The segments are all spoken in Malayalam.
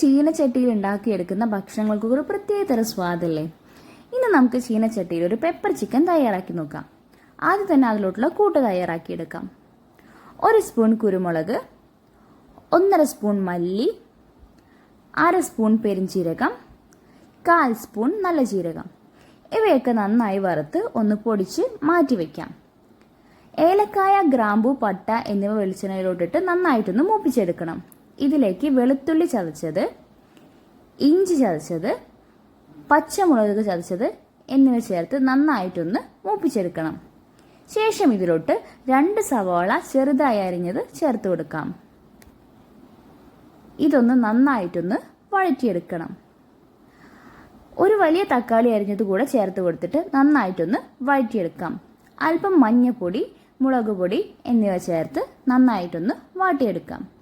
ചീനച്ചട്ടിയിൽ ഉണ്ടാക്കിയെടുക്കുന്ന ഭക്ഷണങ്ങൾക്ക് ഒരു പ്രത്യേക തരം സ്വാദല്ലേ? ഇന്ന് നമുക്ക് ചീനച്ചട്ടിയിൽ ഒരു പെപ്പർ ചിക്കൻ തയ്യാറാക്കി നോക്കാം. ആദ്യം തന്നെ അതിലോട്ടുള്ള കൂട്ട് തയ്യാറാക്കിയെടുക്കാം. ഒരു സ്പൂൺ കുരുമുളക് ഒന്നര സ്പൂൺ മല്ലി അര സ്പൂൺ പെരിഞ്ചീരകം കാൽ സ്പൂൺ നല്ല ജീരകം. ഇവയൊക്കെ നന്നായി വറുത്ത് ഒന്ന് പൊടിച്ച് മാറ്റി വയ്ക്കാം ഏലക്കായ ഗ്രാമ്പു പട്ട എന്നിവ വെളിച്ചെണ്ണയിലോട്ടിട്ട് നന്നായിട്ടൊന്ന് മൂപ്പിച്ചെടുക്കണം. ഇതിലേക്ക് വെളുത്തുള്ളി ചതച്ചത് ഇഞ്ചി ചതച്ചത് പച്ചമുളക് ചതച്ചത് എന്നിവ ചേർത്ത് നന്നായിട്ടൊന്ന് മൂപ്പിച്ചെടുക്കണം. ശേഷം ഇതിലോട്ട് രണ്ട് സവാള ചെറുതായി അരിഞ്ഞത് ചേർത്ത് കൊടുക്കാം. ഇതൊന്ന് നന്നായിട്ടൊന്ന് വഴറ്റിയെടുക്കണം. ഒരു വലിയ തക്കാളി അരിഞ്ഞത് കൂടെ ചേർത്ത് കൊടുത്തിട്ട് നന്നായിട്ടൊന്ന് വഴറ്റിയെടുക്കാം. അല്പം മഞ്ഞപ്പൊടി മുളക് പൊടി എന്നിവ ചേർത്ത് നന്നായിട്ടൊന്ന് വാട്ടിയെടുക്കാം.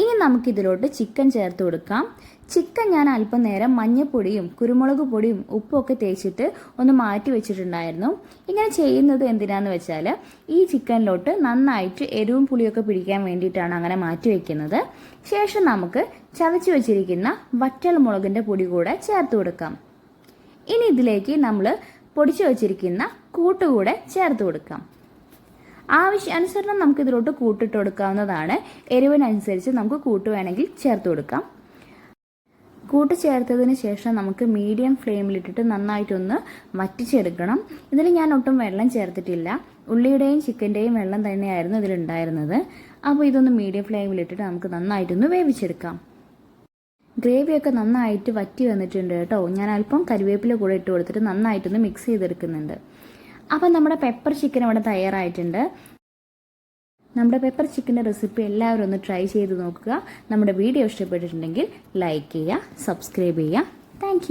ഇനി നമുക്കിതിലോട്ട് ചിക്കൻ ചേർത്ത് കൊടുക്കാം. ചിക്കൻ ഞാൻ അല്പം നേരം മഞ്ഞപ്പൊടിയും കുരുമുളക് പൊടിയും ഉപ്പും ഒക്കെ തേച്ചിട്ട് ഒന്ന് മാറ്റി വെച്ചിട്ടുണ്ടായിരുന്നു. ഇങ്ങനെ ചെയ്യുന്നത് എന്തിനാന്ന് വെച്ചാൽ ഈ ചിക്കനിലോട്ട് നന്നായിട്ട് എരിവും പുളിയൊക്കെ പിടിക്കാൻ വേണ്ടിയിട്ടാണ് അങ്ങനെ മാറ്റി വെക്കുന്നത്. ശേഷം നമുക്ക് ചതച്ച് വെച്ചിരിക്കുന്ന വറ്റൽ മുളകിന്റെ പൊടി കൂടെ ചേർത്ത് കൊടുക്കാം. ഇനി ഇതിലേക്ക് നമ്മൾ പൊടിച്ചു വച്ചിരിക്കുന്ന കൂട്ടുകൂടെ ചേർത്ത് കൊടുക്കാം. ആവശ്യാനുസരണം നമുക്ക് ഇതിലോട്ട് കൂട്ടിട്ട് കൊടുക്കാവുന്നതാണ് എരിവിനനുസരിച്ച് നമുക്ക് കൂട്ട് വേണമെങ്കിൽ ചേർത്ത് കൊടുക്കാം. കൂട്ട് ചേർത്തതിന് ശേഷം നമുക്ക് മീഡിയം ഫ്ലെയിമിലിട്ടിട്ട് നന്നായിട്ടൊന്ന് വറ്റിച്ചെടുക്കണം. ഇതിൽ ഞാൻ ഒട്ടും വെള്ളം ചേർത്തിട്ടില്ല. ഉള്ളിയുടെയും ചിക്കന്റെയും വെള്ളം തന്നെയായിരുന്നു ഇതിലുണ്ടായിരുന്നത്. അപ്പോൾ ഇതൊന്ന് മീഡിയം ഫ്ലെയിമിലിട്ടിട്ട് നമുക്ക് നന്നായിട്ടൊന്ന് വേവിച്ചെടുക്കാം. ഗ്രേവിയൊക്കെ നന്നായിട്ട് വറ്റി വന്നിട്ടുണ്ട് കേട്ടോ. ഞാൻ അല്പം കരിവേപ്പില കൂടെ ഇട്ട് കൊടുത്തിട്ട് നന്നായിട്ടൊന്ന് മിക്സ് ചെയ്തെടുക്കുന്നുണ്ട്. അപ്പം നമ്മുടെ പെപ്പർ ചിക്കൻ ഇവിടെ തയ്യാറായിട്ടുണ്ട്. നമ്മുടെ പെപ്പർ ചിക്കന്റെ റെസിപ്പി എല്ലാവരും ഒന്ന് ട്രൈ ചെയ്ത് നോക്കുക. നമ്മുടെ വീഡിയോ ഇഷ്ടപ്പെട്ടിട്ടുണ്ടെങ്കിൽ ലൈക്ക് ചെയ്യുക സബ്സ്ക്രൈബ് ചെയ്യുക. താങ്ക്